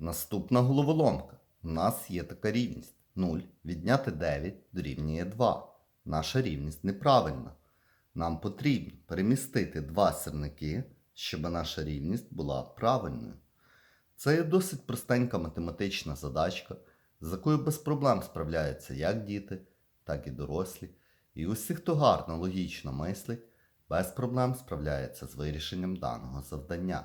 Наступна головоломка. У нас є така рівність. 0 відняти 9 дорівнює 2. Наша рівність неправильна. Нам потрібно перемістити два сірники, щоб наша рівність була правильною. Це є досить простенька математична задачка, з якою без проблем справляються як діти, так і дорослі. І усі, хто гарно логічно мислить, без проблем справляється з вирішенням даного завдання.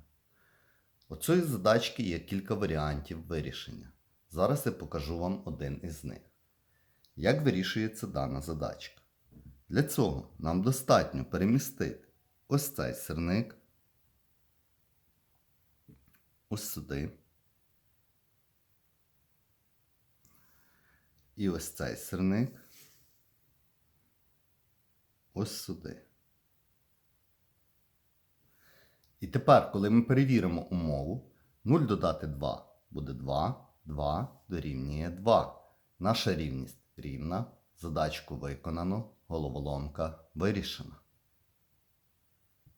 У цієї задачки є кілька варіантів вирішення. Зараз я покажу вам один із них. Як вирішується дана задачка? Для цього нам достатньо перемістити ось цей сирник ось сюди. І ось цей сирник ось сюди. І тепер, коли ми перевіримо умову, 0 додати 2 буде 2, 2 дорівнює 2. Наша рівність рівна. Задачку виконано, головоломка вирішена.